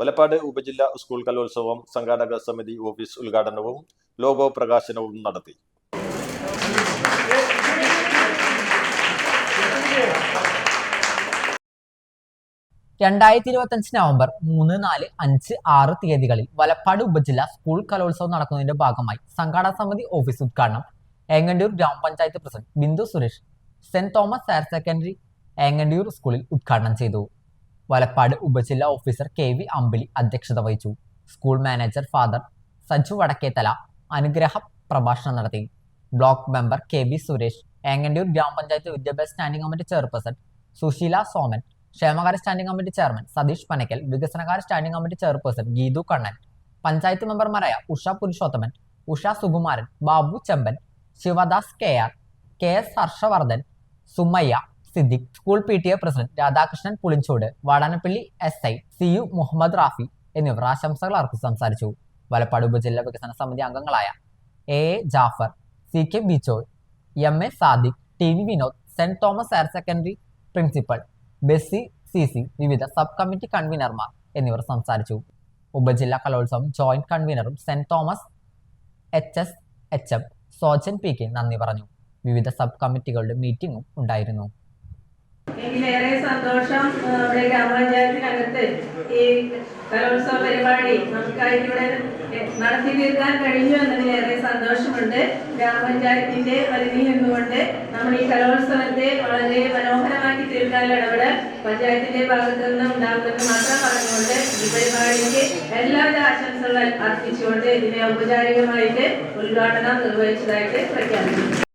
വലപ്പാട് ഉപജില്ലാ സ്കൂൾ കലോത്സവം സംഘാടക സമിതി ഓഫീസ് ഉദ്ഘാടനവും ലോഗോ പ്രകാശനവും നടത്തി. രണ്ടായിരത്തി ഇരുപത്തഞ്ച് നവംബർ മൂന്ന് നാല് അഞ്ച് ആറ് തീയതികളിൽ വലപ്പാട് ഉപജില്ല സ്കൂൾ കലോത്സവം നടക്കുന്നതിന്റെ ഭാഗമായി സംഘാടക സമിതി ഓഫീസ് ഉദ്ഘാടനം ഏങ്ങണ്ടിയൂർ ഗ്രാമപഞ്ചായത്ത് president Bindu Suresh saint Thomas higher secondary Engandiyur സ്കൂളിൽ ഉദ്ഘാടനം ചെയ്തു. വലപ്പാട് ഉപജില്ലാ ഓഫീസർ കെ വി അമ്പിളി അധ്യക്ഷത വഹിച്ചു. School manager father Saju Vadakkethala അനുഗ്രഹ പ്രഭാഷണം നടത്തി. Block member K B Suresh Engandiyur ഗ്രാമപഞ്ചായത്ത് വിദ്യാഭ്യാസ standing committee chairperson Susheela Soman ക്ഷേമകാര്യ standing committee chairman Satheesh Panakkal വികസനകാര്യ standing committee chairperson Geethu Kannan panchayat മെമ്പർമാരായ Usha Purushothaman Usha Sukumaran Babu Chemban Sivadas K R K S Harshavardhan Sumayya Siddique school P T A president Radhakrishnan Pulinchode Vadanappally S I C U Muhammad Rafi എന്നിവർ ആശംസകൾ അർപ്പിച്ച് സംസാരിച്ചു. വലപ്പാട് ഉപജില്ലാ വികസന സമിതി അംഗങ്ങളായ A A Jafar C K Bichoy M A Sadiq T V Vinod saint Thomas higher secondary principal Bessy C C വിവിധ sub committee കൺവീനർമാർ എന്നിവർ സംസാരിച്ചു. ഉപജില്ലാ കലോത്സവം joint കൺവീനറും saint Thomas H S H M Sojan P K നന്ദി പറഞ്ഞു. വിവിധ sub കമ്മിറ്റികളുടെ മീറ്റിംഗും ഉണ്ടായിരുന്നു. എനിക്കേറെ സന്തോഷം നമ്മുടെ ഗ്രാമപഞ്ചായത്തിനകത്ത് ഈ കലോത്സവ പരിപാടി നമുക്കായിട്ട് ഇവിടെ നടത്തി തീർക്കാൻ കഴിഞ്ഞു എന്നതിലേറെ സന്തോഷമുണ്ട്. ഗ്രാമപഞ്ചായത്തിന്റെ പരിധിയിൽ നിന്നുകൊണ്ട് നമ്മൾ ഈ കലോത്സവത്തെ വളരെ മനോഹരമാക്കി തീർക്കാനുള്ള ഇടപെടൽ പഞ്ചായത്തിന്റെ ഭാഗത്തു നിന്ന് ഉണ്ടാകുമെന്ന് മാത്രം പറഞ്ഞുകൊണ്ട് ഈ പരിപാടിക്ക് എല്ലാവിധ ആശംസകൾ അർപ്പിച്ചുകൊണ്ട് ഇതിനെ ഔപചാരികമായിട്ട് ഉദ്ഘാടനം നിർവഹിച്ചതായിട്ട് പ്രഖ്യാപിക്കുന്നു.